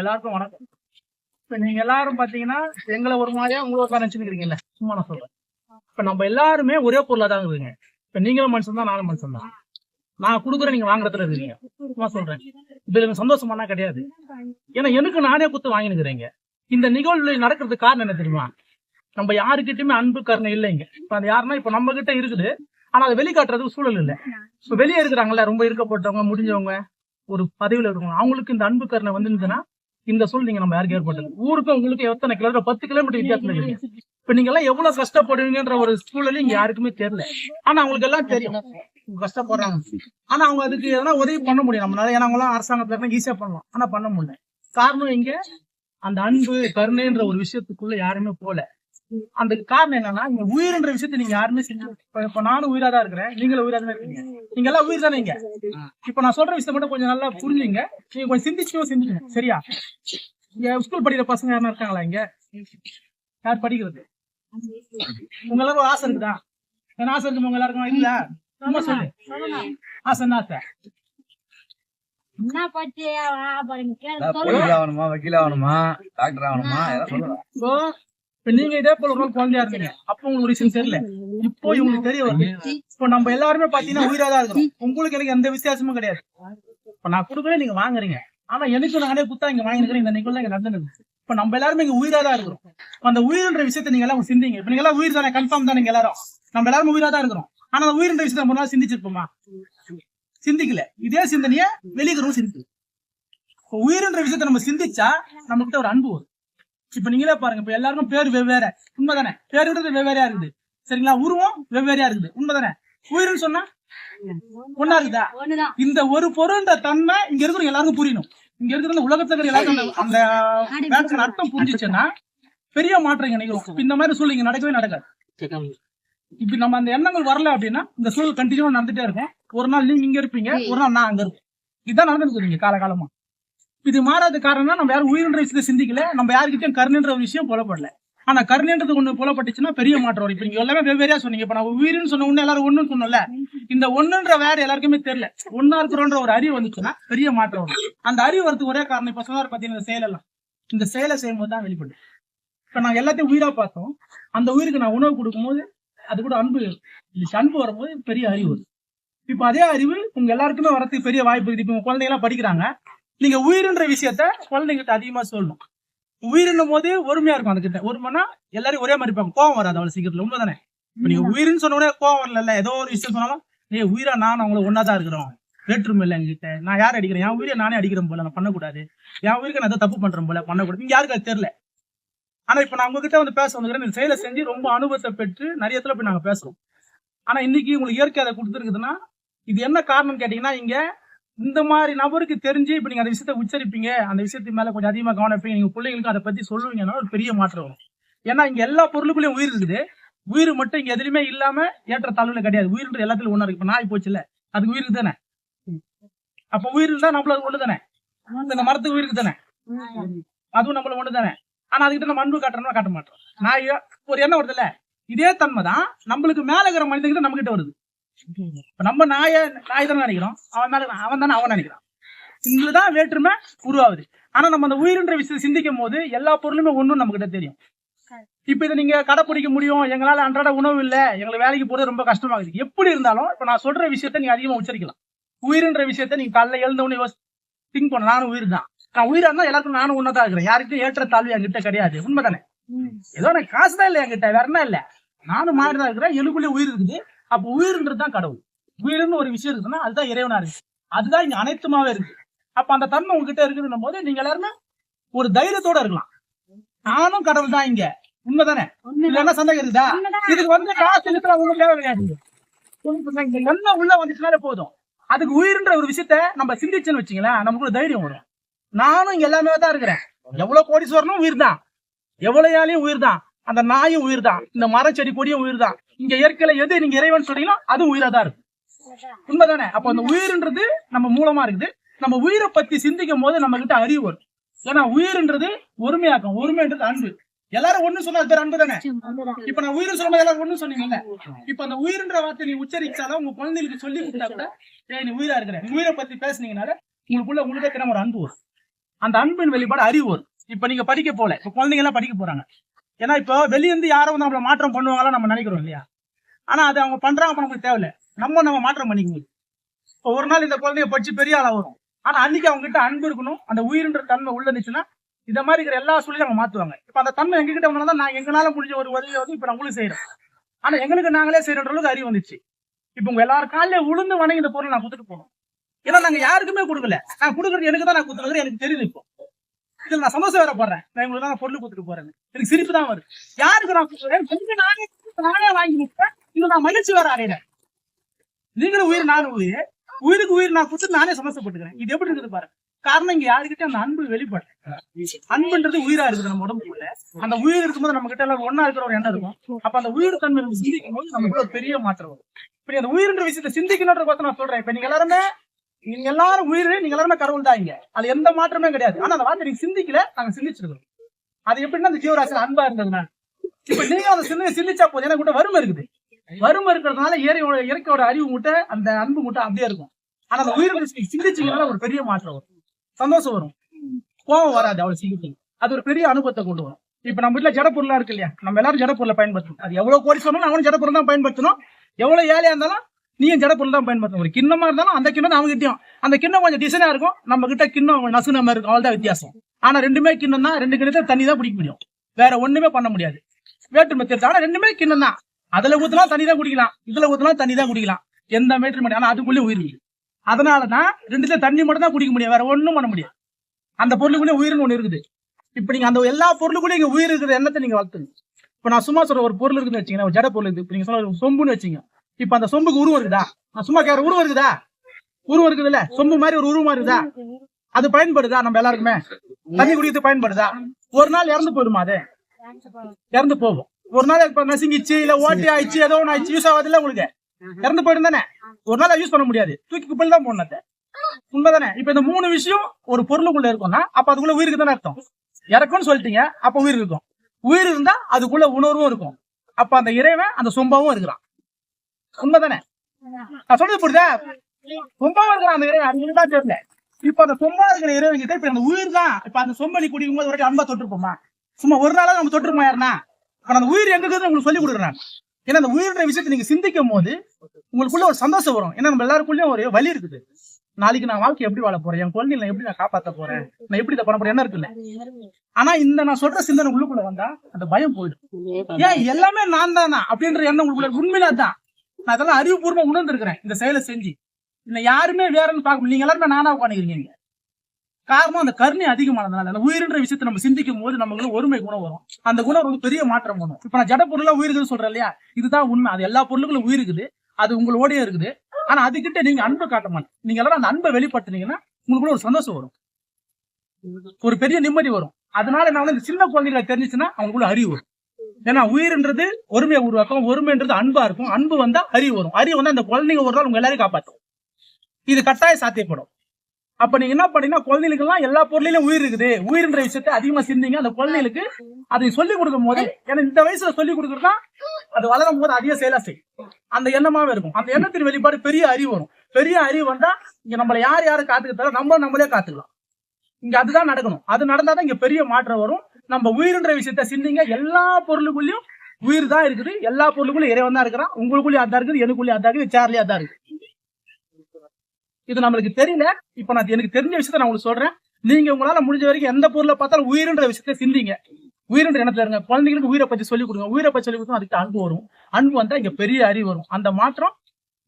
எல்லாருக்கும் வணக்கம். இப்ப நீங்க எல்லாரும் பாத்தீங்கன்னா எங்களை ஒரு மாதிரியா உங்களை ஒரு நினைச்சுக்கிறீங்கல்ல சும்மா நான் சொல்றேன். இப்ப நம்ம எல்லாருமே ஒரே பொருளா தான் இருக்குங்க இப்ப நீங்களும் மனுஷன் தான் நானும் மனுஷன் தான். நான் குடுக்குறேன் நீங்க வாங்குறதுல இருக்கீங்க. சும்மா சொல்றேன். இப்ப எனக்கு சந்தோஷமானா கிடையாது. ஏன்னா எனக்கு நானே குத்து வாங்கினுக்கிறீங்க. இந்த நிகழ்வு நடக்கிறதுக்கு காரணம் என்ன தெரியுமா? நம்ம யாருக்கிட்டயுமே அன்பு கருணை இல்லைங்க. இப்ப அந்த யாருன்னா இப்ப நம்ம கிட்ட இருக்குது. ஆனா அதை வெளிக்காட்டுறதுக்கு சூழல் இல்லை. இப்ப வெளியே இருக்கிறாங்கல்ல ரொம்ப இருக்கப்பட்டவங்க முடிஞ்சவங்க ஒரு பதவியில் இருக்கணும் அவங்களுக்கு இந்த அன்பு கருணை வந்துருந்துன்னா இந்த சொல் நீங்க நம்ம யாருக்கு ஏற்பட்டது? ஊருக்கும் உங்களுக்கு எத்தனை கிலோமீட்டர் பத்து கிலோமீட்டர் வித்தியாசம் இருக்கு. இப்ப நீங்க எல்லாம் எவ்வளவு கஷ்டப்படுவீங்கன்ற ஒரு சூழல் இங்க யாருக்குமே தெரியல. ஆனா அவங்களுக்கு எல்லாம் தெரியும். கஷ்டப்படுறாங்க. ஆனா அவங்க அதுக்கு எதனா உதவி பண்ண முடியும் நம்மளால. ஏன்னா அவங்க அரசாங்கத்துல இருந்தா ஈஸியா பண்ணலாம். ஆனா பண்ண முடியல. காரணம் இங்க அந்த அன்பு கருணைன்ற ஒரு விஷயத்துக்குள்ள யாருமே போல அந்த காரணம் என்னன்னா இங்க உயிர்ன்ற விஷயத்தை நீங்க யாருமே செஞ்சு இப்ப- நானும் உயிரா தான் இருக்கிறேன் நீங்களும் உயிரா தான் இருக்கீங்க. நீங்க எல்லாம் உயிர் தானே இங்க. இப்ப நான் சொல்ற விஷயத்த மட்டும் கொஞ்சம் நல்லா புரிஞ்சுங்க. நீங்க கொஞ்சம் சிந்திச்சும் சிந்திக்கணும் சரியா? இங்க ஸ்கூல் படிக்கிற பசங்க யாரும் இருக்காங்களா இங்க? யார் படிக்கிறது? உங்க எல்லாரும் ஆசை இருக்குதா? என்ன ஆசை இருக்கு உங்க எல்லாருக்கும்? இல்ல. சும்மா சொல்லு. ஆசை என்ன ஆசை? வக்கீல் ஆகணுமா டாக்டர் ஆகணுமா இப்போ நீங்க இதே போல ஒரு குழந்தையா இருந்தீங்க. அப்போ உங்களுக்கு விஷயம் தெரியல. இப்போ இவங்களுக்கு தெரிய வருது. இப்போ நம்ம எல்லாருமே பாத்தீங்கன்னா உயிரா தான் இருக்கிறோம். உங்களுக்கு எனக்கு எந்த வித்தியாசமும் கிடையாது. இப்ப நான் கொடுக்குறேன் நீங்க வாங்குறீங்க. ஆனா எனக்கு நானே குத்தா இங்க வாங்கிருக்கிறேன் இந்த நிகழ்வு இங்க நடந்துருக்கு இப்ப நம்ம எல்லாருமே இங்க உயிரா தான் இருக்கிறோம் அந்த உயிர்ன்ற விஷயத்தை நீங்க எல்லாம் சிந்திங்க. இப்ப நீங்க எல்லாம் உயிர் தானே? கன்ஃபார்ம் தானே நீங்க எல்லாரும்? நம்ம எல்லாரும் உயிரா தான் இருக்கிறோம். ஆனா அந்த உயிர்ன்ற விஷயத்தை நம்ம நாள் சிந்திச்சிருப்போமா? சிந்திக்கல. இதே சிந்தனைய வெளிக்கிறோம் சிந்திக்கல. உயிர்ன்ற விஷயத்தை நம்ம சிந்திச்சா நம்ம கிட்ட ஒரு அன்பு வரும். இப்ப நீங்களே பாருங்க இப்ப எல்லாருக்கும் பேர் வெவ்வேறு. உண்மைதானே? பேருன்றது வெவ்வேறையா இருக்குது. சரிங்களா? உருவம் வெவ்வேறையா இருக்குது. உண்மைதானே? உயிர்னு சொன்னா ஒன்னா இருக்குதா இந்த ஒரு பொருள்ன்ற தன்மை இங்க இருக்கிற எல்லாருக்கும் புரியணும். இங்க இருக்கிற உலகத்துல எல்லாருக்கும் அந்த- வேர்ட்ஸ்க்கு அர்த்தம் புரிஞ்சுச்சுன்னா பெரிய மாற்றம் இப்ப இந்த மாதிரி சூழல் இங்க நடக்கவே நடக்காது. இப்ப நம்ம அந்த எண்ணங்கள் வரல அப்படின்னா இந்த சூழல் கண்டினியூவா நடந்துட்டே இருக்கும். ஒரு நாள் நீங்க இங்க இருப்பீங்க ஒரு நாள் நான் அங்க இருப்பேன். இதுதான் நடந்துருக்கு நீங்க காலகாலமா. இது மாறாத காரணம்னா நம்ம யாரும் உயிருன்ற விஷயத்தை சிந்திக்கல. நம்ம யாருக்கிட்டையும் கருணுன்ற ஒரு விஷயம் புலப்படல. ஆனா கருணுன்றது ஒண்ணு புலப்பட்டுச்சுன்னா பெரிய மாற்றம் வரும். இப்ப நீங்க எல்லாமே வெவ்வேறையா சொன்னீங்க. இப்ப நான் உயிர்னு சொன்ன உடனே எல்லாரும் ஒண்ணுன்னு சொன்னோம்ல. இந்த ஒண்ணுன்ற வேற எல்லாருக்குமே தெரியல. ஒன்னா இருக்கிறோன்ற ஒரு அறிவு வந்துச்சுன்னா பெரிய மாற்றம் வரும். அந்த அறிவு வரதுக்கு ஒரே காரணம் இப்ப சொன்னார் பாத்தீங்கன்னா இந்த செயல் எல்லாம். இந்த செயலை செய்யும்போது தான் வெளிப்படும். இப்ப நான் எல்லாத்தையும் உயிரா பார்த்தோம். அந்த உயிருக்கு நான் உணவு கொடுக்கும்போது அது கூட அன்பு அன்பு வரும்போது பெரிய அறிவு வரும். இப்ப அதே அறிவு உங்க எல்லாருக்குமே வரதுக்கு பெரிய வாய்ப்பு இருக்குது. இப்ப உங்க குழந்தைங்க எல்லாம் படிக்கிறாங்க. நீங்க உயிர்ன்ற விஷயத்த குழந்தைங்கிட்ட அதிகமா சொல்லணும். உயிரினும் போது ஒருமையா இருக்கும் அதுக்கிட்ட. ஒருமைனா எல்லாரும் ஒரே மாதிரி இருப்பாங்க. கோவம் வராது அவ்வளவு சீக்கிரத்துல. இப்ப நீங்க உயிர்னு சொன்ன உடனே கோவம் வரல ஏதோ ஒரு விஷயம் சொன்னாலும் நீ உயிரா நான் அவங்கள ஒன்னாதான் இருக்கிறோம். வேற்றுமை இல்லை என்கிட்ட நான் யார் அடிக்கிறேன்? என் உயிரை நானே அடிக்கிறேன் போல. நான் பண்ணக்கூடாது. என் உயிருக்கு நான் ஏதோ தப்பு பண்றேன் போல. பண்ணக்கூடாது. இங்க யாருக்கு அது தெரியல. ஆனா இப்ப நான் உங்ககிட்ட வந்து பேச வந்துக்கிறேன் இந்த செயலை செஞ்சு ரொம்ப அனுபவத்தை பெற்று நிறைய இடத்துல போய் நாங்க பேசுறோம். ஆனா இன்னைக்கு உங்களுக்கு இயற்கை அதை கொடுத்துருக்குதுன்னா இது என்ன காரணம் கேட்டீங்கன்னா இங்க இந்த மாதிரி நபருக்கு தெரிஞ்சு இப்ப நீங்க அந்த விஷயத்தை உச்சரிப்பீங்க. அந்த விஷயத்து மேல கொஞ்சம் அதிகமா கவனம் வைப்பீங்க. நீங்க பிள்ளைங்களுக்கு அதை பத்தி சொல்லுவீங்கன்னா ஒரு பெரிய மாற்றம் வரும். ஏன்னா இங்க எல்லா பொருளுக்குள்ளயும் உயிர் இருக்குது. உயிர் மட்டும் இங்க எதுலையுமே இல்லாம ஏற்ற தாழ்வுல கிடையாது. உயிர்ன்ற எல்லாத்துலயும் ஒண்ணு இருக்கு. இப்ப நாய் போச்சுல அதுக்கு உயிர் தானே அப்ப உயிர் இருந்தா நம்மள அது ஒண்ணு தானே இந்த மரத்துக்கு உயிருக்கு தானே அதுவும் நம்மள ஒண்ணு தானே ஆனா அதுக்கிட்ட நம்ம அன்பு காட்டுறோம்னா காட்ட மாட்டோம். நாய் ஒரு எண்ணம் வருதுல்ல? இதே தன்மை தான் நம்மளுக்கு மேல இருக்கிற மனிதங்கிட்ட நம்ம கிட்ட வருது. நம்ம நாய நாய் தானே நினைக்கிறோம். அவன் மேல அவன் தானே அவன் நினைக்கிறான். இதுலதான் வேற்றுமை உருவாகுது. ஆனா நம்ம அந்த உயிரின்ற விஷயத்தை சிந்திக்கும் போது எல்லா பொருளுமே ஒண்ணும் நம்ம கிட்ட தெரியும். இப்ப இதை நீங்க கடைப்பிடிக்க முடியும். எங்களால அன்றாட உணவு இல்ல. எங்களுக்கு வேலைக்கு போறது ரொம்ப கஷ்டமாகுது எப்படி இருந்தாலும் இப்ப நான் சொல்ற விஷயத்த நீங்க அதிகமா உச்சரிக்கலாம். உயிரின்ற விஷயத்த நீங்க காலைல எழுந்த உடனே திங்க் பண்ண நானும் உயிர் தான். நான் உயிரா இருந்தா எல்லாருக்கும் நானும் ஒன்னதான் இருக்கிறேன். யாருக்கும் ஏற்ற தாழ்வு என்கிட்ட கிடையாது. உண்மைதானே? ஏதோ எனக்கு காசு தான் இல்ல என்கிட்ட. வேற என்ன இல்ல? நானும் மாறி தான் இருக்கிறேன். எனக்குள்ளே உயிர் இருக்குது. அப்ப உயிர்ன்றது தான் கடவுள். உயிர்னு ஒரு விஷயம் இருக்குன்னா அதுதான் இறைவனா இருக்கு. அதுதான் இங்க அனைத்துமாவே இருக்கு. அப்ப அந்த தன்மை உங்ககிட்ட இருக்குதுன்னும் போது நீங்க எல்லாருமே ஒரு தைரியத்தோட இருக்கலாம். நானும் கடவுள் தான் இங்க. உண்மைதானே? இதுல என்ன சந்தேகம் இருக்குதா? இதுக்கு வந்து காசு இருக்கிற உங்க தேவை கிடையாது எண்ணம் உள்ள வந்துச்சுனாலே போதும். அதுக்கு உயிர்ன்ற ஒரு விஷயத்த நம்ம சிந்திச்சுன்னு வச்சுங்களேன் நமக்கு தைரியம் வரும். நானும் இங்க எல்லாமே தான் இருக்கிறேன். எவ்வளவு கோடீஸ்வரனும் உயிர் தான் எவ்வளவு யாழையும் உயிர் தான் அந்த நாயும் உயிர் தான் இந்த மரம் செடி கொடியும் உயிர் தான் இங்க இயற்கையில எது? நீங்க இறைவன் சொன்னீங்களோ அது உயிரா தான் இருக்கு உண்மைதானே? அப்ப அந்த உயிர்ன்றது நம்ம மூலமா இருக்குது. நம்ம உயிரை பத்தி சிந்திக்கும் போது நம்ம கிட்ட அறிவு வரும். ஏன்னா உயிர்ன்றது ஒருமையாக்கம். ஒருமைன்றது அன்பு. எல்லாரும் ஒண்ணு சொன்னா அது பேர் அன்பு தானே? இப்ப நான் உயிர் சொல்லும்போது எல்லாரும் ஒண்ணு சொன்னீங்கல்ல? இப்ப அந்த உயிர்ன்ற வார்த்தை நீ உச்சரிச்சாலும் உங்க குழந்தைகளுக்கு சொல்லி கொடுத்தா கூட ஏய் நீ உயிரா இருக்கிற. உயிரை பத்தி பேசுனீங்கனால உங்களுக்குள்ள உங்களுக்கே தினம் ஒரு அன்பு வரும். அந்த அன்பின் வெளிப்பாடு அறிவு வரும். இப்ப நீங்க படிக்க போல இப்ப குழந்தைங்க எல்லாம் படிக்க போறாங்க. ஏன்னா இப்போ வெளியிருந்து யாரும் வந்து நம்மள மாற்றம் பண்ணுவாங்களா நம்ம நினைக்கிறோம் இல்லையா? ஆனா அது அவங்க பண்றாங்க அப்ப நமக்கு தேவையில்ல. நம்ம நம்ம மாற்றம் பண்ணிக்கணும். இப்போ ஒரு நாள் இந்த குழந்தைய படிச்சு பெரிய ஆளா வரும். ஆனா அன்னைக்கு அவங்க கிட்ட அன்பு இருக்கணும் அந்த உயிரின்ற தன்மை உள்ள இருந்துச்சுன்னா இந்த மாதிரி இருக்கிற எல்லா சூழலையும் அவங்க மாத்துவாங்க. இப்ப அந்த தன்மை எங்ககிட்ட வந்தா நான் எங்களால முடிஞ்ச ஒரு உதவியை வந்து இப்ப நான் செய்யறோம் ஆனா எங்களுக்கு நாங்களே செய்யற அளவுக்கு அறிவு வந்துச்சு. இப்ப உங்க எல்லாரும் காலையில உளுந்து வணங்கி இந்த பொருளை நான் கொடுத்துட்டு போனோம் ஏன்னா நாங்க யாருக்குமே கொடுக்கல. நான் கொடுக்குறது எனக்கு தான் நான் கொடுத்துருக்கேன் எனக்கு தெரியுது இப்போ. இதுல நான் சந்தோஷம் வேற போடுறேன். நான் உங்களுக்கு தான் பொருள் கொடுத்துட்டு போறேன் எனக்கு சிரிப்பு தான் வருது. யாருக்கு நான் கொடுக்குறேன் நானே நானே வாங்கி கொடுப்பேன். இது நான் மகிழ்ச்சி வேற அடையிறேன். நீங்களும் உயிர் நானும் உயிர். உயிருக்கு உயிர் நான் கொடுத்து நானே சமசப்பட்டுக்கிறேன் இது எப்படி இருக்குது பாருங்க. காரணம் இங்க யாருக்கிட்ட அந்த அன்பு வெளிப்பட அன்புன்றது உயிரா இருக்குது நம்ம உடம்புக்குள்ள. அந்த உயிர் இருக்கும்போது நம்ம கிட்ட எல்லாம் ஒன்னா இருக்கிற ஒரு எண்ணம் இருக்கும். அப்ப அந்த உயிர் தன்மை சிந்திக்கும் போது நமக்கு ஒரு பெரிய மாற்றம் வரும். இப்படி அந்த உயிர்ன்ற விஷயத்தை சிந்திக்கணுன்ற பார்த்து நான் சொல்றேன். இப்ப நீங்க எல்லாருமே நீங்க எல்லாரும் உயிர் நீங்க எல்லாருமே கடவுள் தான் இங்க. அது எந்த மாற்றமே கிடையாது. ஆனா அந்த வார்த்தை நீங்க சிந்திக்கல நாங்க சிந்திச்சிருக்கோம் அது எப்படின்னா அந்த ஜீவராசியில் அன்பா இருந்ததுனால. இப்ப நீங்க அதை சிந்தி சிந்திச்சா போதும். எனக்கு கூட வறுமை இருக்குது. வறுமை இருக்கிறதுனால இயற்கையோட இயற்கையோட அறிவு முட்டை அந்த அன்பு முட்டை அப்படியே இருக்கும். ஆனா அந்த உயிர் சிந்திச்சீங்கனால ஒரு பெரிய மாற்றம் வரும். சந்தோஷம் வரும். கோவம் வராது அவ்வளவு சீக்கிரம் அது ஒரு பெரிய அனுபவத்தை கொண்டு வரும். இப்ப நம்ம வீட்டுல ஜடப்பொருளா இருக்கு இல்லையா? நம்ம எல்லாரும் ஜடப்பொருளை பயன்படுத்தணும். அது எவ்வளவு கோடி சொன்னாலும் அவனும் ஜடப்பொருள் தான் பயன்படுத்தணும். எவ்வளவு ஏழையா இருந்தாலும் நீயும் ஜடப்பொருள் தான் பயன்படுத்தணும். ஒரு கிண்ணமா இருந்தாலும் அந்த கிண்ணம் அவங்க கிட்டயும் அந்த கிண்ணம் கொஞ்சம் டிசைனா இருக்கும். நம்ம கிட்ட கிண்ணம் நசுன மாதிரி இருக்கும். அவ்வளவுதான் வித்தியாசம். ஆனா ரெண்டுமே கிண்ணம் தான் ரெண்டு கிணத்துல தண்ணி தான் பிடிக்க முடியும். வேற ஒண்ணுமே பண்ண முடியாது. வேற்றுமை தெரிஞ்சு ஆனா ரெண்டுமே கிண்ணம் தான். அதுல ஊத்தலாம் தண்ணி தான் குடிக்கலாம். இதுல ஊத்தலாம் தண்ணி தான் குடிக்கலாம். எந்த மீட்டர் மணி ஆனா அதுக்குள்ளே உயிர் இருக்கு. அதனாலதான் ரெண்டுல தண்ணி மட்டும் தான் குடிக்க முடியும். வேற ஒண்ணும் பண்ண முடியாது. அந்த பொருளுக்குள்ளே உயிர்னு ஒண்ணு இருக்குது. இப்ப நீங்க அந்த எல்லா பொருளுக்குள்ளேயும் இங்க உயிர் இருக்கிற எண்ணத்தை நீங்க வளர்த்துங்க இப்ப நான் சும்மா சொல்ற ஒரு பொருள் இருக்குன்னு வச்சுங்க ஒரு ஜட பொருள் இருக்கு இப்ப நீங்க சொல்ற சொம்புன்னு வச்சீங்க இப்ப அந்த சொம்புக்கு உருவம் இருக்குதா? நான் சும்மா கேட்கற உருவம் இருக்குதா? உருவம் இருக்குது இல்ல சொம்பு மாதிரி ஒரு உருவமா இருக்குதா? அது பயன்படுதா? நம்ம எல்லாருக்குமே? தண்ணி குடிக்கிறது பயன்படுதா? ஒரு நாள் இறந்து போயிடுமா அது? இறந்து போகும். ஒரு நாள் இப்ப நசுங்கிச்சு இல்ல ஓட்டி ஆயிடுச்சு ஏதோ ஒண்ணு ஆயிடுச்சு யூஸ் ஆகாது இல்ல உங்களுக்கு இறந்து போயிடும் தானே ஒரு நாள் யூஸ் பண்ண முடியாது. தூக்கி குப்பையில தான் போடணும். உண்மைதானே? இப்ப இந்த மூணு விஷயம் ஒரு பொருளுக்குள்ள இருக்கும்னா அப்ப அதுக்குள்ள உயிருக்கு தானே அர்த்தம்? இறக்கும்னு சொல்லிட்டீங்க அப்ப உயிர் இருக்கும். உயிர் இருந்தா அதுக்குள்ள உணர்வும் இருக்கும். அப்ப அந்த இறைவன் அந்த சொம்பாவும் இருக்கிறான். உண்மைதானே? நான் சொல்றது புரியுதா? சொம்பாவும் இருக்கிறான் அந்த இறைவன். அது தான் தெரியல. இப்ப அந்த சொம்பா இருக்கிற இறைவன் கிட்ட இப்ப அந்த உயிர் தான். இப்ப அந்த சொம்பனி குடிக்கும் போது வாட்டி அன்பா தொட்டிருப்போமா? சும்மா ஒரு நாளா நம்ம தொட்டிருப்போம் யாருன்னா? இப்ப அந்த உயிர் எங்க இருக்குதுன்னு உங்களுக்கு சொல்லி கொடுக்குறாங்க ஏன்னா அந்த உயிரின்ற விஷயத்தை நீங்க சிந்திக்கும் போது உங்களுக்குள்ள ஒரு சந்தோஷம் வரும். ஏன்னா நம்ம எல்லாருக்குள்ளயும் ஒரு வலி இருக்குது. நாளைக்கு நான் வாழ்க்கை எப்படி வாழ போறேன்? என் குழந்தைகளை எப்படி நான் காப்பாத்த போறேன்? நான் எப்படி இதை பண்ண போறேன்? என்ன இருக்குல்ல? ஆனா இந்த நான் சொல்ற சிந்தனை உள்ளுக்குள்ள வந்தா அந்த பயம் போயிடும். ஏன் எல்லாமே நான் தானா? அப்படின்ற எண்ணம் உங்களுக்குள்ள உண்மையில தான். நான் அதெல்லாம் அறிவுபூர்வமா உணர்ந்திருக்கிறேன். இந்த செயலை செஞ்சு. இன்னும் யாருமே வேறன்னு பார்க்க நீங்க எல்லாருமே நானா உட்காந்துக்கிறீங்க. காரணம் அந்த கருணை அதிகமானதுனால அந்த உயிரின்ற விஷயத்தை நம்ம சிந்திக்கும் போது நமக்கு ஒருமை குணம் வரும். அந்த குணம் வந்து பெரிய மாற்றம் வரும் இப்ப நான் ஜட பொருளா உயிருக்குன்னு சொல்றேன் இல்லையா? இதுதான் உண்மை. அது எல்லா பொருளுக்குள்ள உயிர் இருக்குது அது உங்களோடய இருக்குது. ஆனா அதுகிட்ட நீங்க அன்பை காட்ட மாட்டேன் நீங்க எல்லாரும் அந்த அன்பை வெளிப்படுத்துனீங்கன்னா உங்களுக்குள்ள ஒரு சந்தோஷம் வரும். ஒரு பெரிய நிம்மதி வரும். அதனால என்ன வந்து இந்த சின்ன குழந்தைகளை தெரிஞ்சுச்சுன்னா அவங்களுக்குள்ள அறிவு வரும். ஏன்னா உயிர்ன்றது ஒருமையை உருவாக்கும். ஒருமைன்றது அன்பா இருக்கும். அன்பு வந்தா அறிவு வரும். அறிவு வந்தா அந்த குழந்தைங்க ஒரு நாள் உங்க எல்லாரையும் காப்பாற்றும். இது கட்டாயம் சாத்தியப்படும். அப்ப நீங்க என்ன பண்ணீங்கன்னா குழந்தைகளுக்கு எல்லாம் எல்லா பொருளிலும் உயிர் இருக்குது. உயிர்ன்ற விஷயத்தை அதிகமா சிந்திங்க. அந்த குழந்தைகளுக்கு அதை சொல்லி கொடுக்கும் போது ஏன்னா இந்த வயசுல சொல்லி கொடுக்குறதா அது வளரும் போது அதிக செயலா செய்யும் அந்த எண்ணமாவே இருக்கும். அந்த எண்ணத்தின் வெளிப்பாடு பெரிய அறிவு வரும். பெரிய அறிவு வந்தா இங்க நம்மள யார் யாரும் காத்துக்கிட்டாலும் நம்ம நம்மளே காத்துக்கலாம். இங்க அதுதான் நடக்கணும். அது நடந்தாதான் இங்க பெரிய மாற்றம் வரும். நம்ம உயிர்ன்ற விஷயத்த சிந்திங்க. எல்லா பொருளுக்குள்ளயும் உயிர் தான் இருக்குது. எல்லா பொருளுக்குள்ளயும் இறைவன் தான் இருக்கிறான். உங்களுக்குள்ளயும் அதான் இருக்குது எனக்குள்ளயும் அதான் இருக்குது சேர்லயே அதான் இருக்கு இது நம்மளுக்கு தெரியல. இப்ப நான் எனக்கு தெரிஞ்ச விஷயத்த நான் உங்களுக்கு சொல்றேன். நீங்க உங்களால முடிஞ்ச வரைக்கும் எந்த பொருளை பார்த்தாலும் உயிருன்ற விஷயத்த சிந்திங்க. உயிரின்ற இடத்துல இருங்க. குழந்தைங்களுக்கு உயிரை பற்றி சொல்லிக் கொடுங்க. உயிரை பற்றி சொல்லி கொடுத்தா அதுக்கு அன்பு வரும். அன்பு வந்தா இங்க பெரிய அறிவு வரும். அந்த மாற்றம்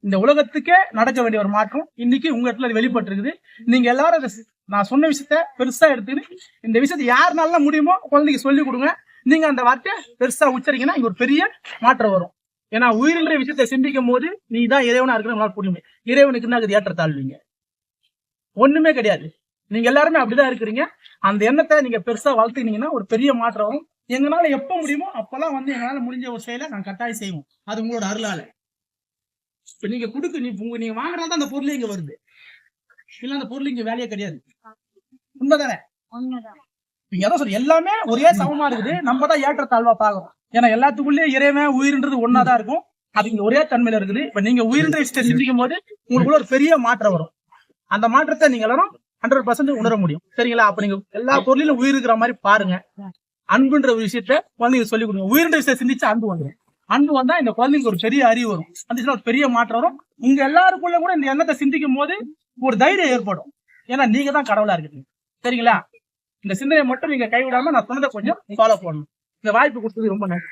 இந்த உலகத்துக்கே நடக்க வேண்டிய ஒரு மாற்றம். இன்னைக்கு உங்க இடத்துல அது வெளிப்பட்டு இருக்குது நீங்க எல்லாரும் அதை நான் சொன்ன விஷயத்த பெருசா எடுத்துக்கிட்டு இந்த விஷயத்த யாருனால முடியுமோ குழந்தைக்கு சொல்லி கொடுங்க. நீங்க அந்த வார்த்தையை பெருசா உச்சரிங்கன்னா இங்க ஒரு பெரிய மாற்றம் வரும். ஏன்னா உயிரின்ற விஷயத்தை சிந்திக்கும் போது நீ தான் இறைவனா இருக்கிற புரியும். இறைவனுக்கு தான் அது ஏற்ற தாழ்வீங்க ஒண்ணுமே கிடையாது. நீங்க எல்லாருமே அப்படிதான் இருக்கிறீங்க. அந்த எண்ணத்தை நீங்க பெருசா வளர்த்துக்கிட்டீங்கன்னா ஒரு பெரிய மாற்றம் வரும். எங்களால எப்ப முடியுமோ அப்பெல்லாம் வந்து எங்களால முடிஞ்ச ஒரு செயலை நான் கட்டாயம் செய்வோம் அது உங்களோட அருளால. இப்ப நீங்க கொடுக்கு நீ உங்க நீங்க வாங்குறதால அந்த பொருள் இங்க வருது. இல்ல அந்த பொருள் இங்க வேலையே கிடையாது. உண்மைதானே? உண்மைதான். நீங்க அதான் சொல்ற எல்லாமே ஒரே சமமா இருக்குது. நம்ம தான் ஏற்ற தாழ்வா பாக்குறோம். ஏன்னா எல்லாத்துக்குள்ளேயும் இறைவன் உயிர்ன்றது ஒன்னாதான் இருக்கும். அது இங்க ஒரே தன்மையில இருக்குது. இப்ப நீங்க உயிர்ன்ற விஷயத்தை சிந்திக்கும் போது உங்களுக்குள்ள ஒரு பெரிய மாற்றம் வரும். அந்த மாற்றத்தை நீங்க எல்லாரும் ஹண்ட்ரட் பர்சன்ட் உணர முடியும். சரிங்களா? அப்ப நீங்க எல்லா பொருளிலும் உயிர் இருக்கிற மாதிரி பாருங்க. அன்புன்ற ஒரு விஷயத்த குழந்தைங்க சொல்லி கொடுங்க. உயிரின்ற விஷயத்தை சிந்திச்சு அன்பு வந்துடும். அன்பு வந்தா இந்த குழந்தைங்க ஒரு பெரிய அறிவு வரும். வந்துச்சுன்னா ஒரு பெரிய மாற்றம் வரும். உங்க எல்லாருக்குள்ள கூட இந்த எண்ணத்தை சிந்திக்கும் போது ஒரு தைரியம் ஏற்படும். ஏன்னா நீங்க தான் கடவுளா இருக்கீங்க. சரிங்களா? இந்த சிந்தனையை மட்டும் நீங்க கைவிடாம நான் சொன்னதை கொஞ்சம் ஃபாலோ பண்ணணும். இந்த வாய்ப்பு கொடுத்தது ரொம்ப நன்றி.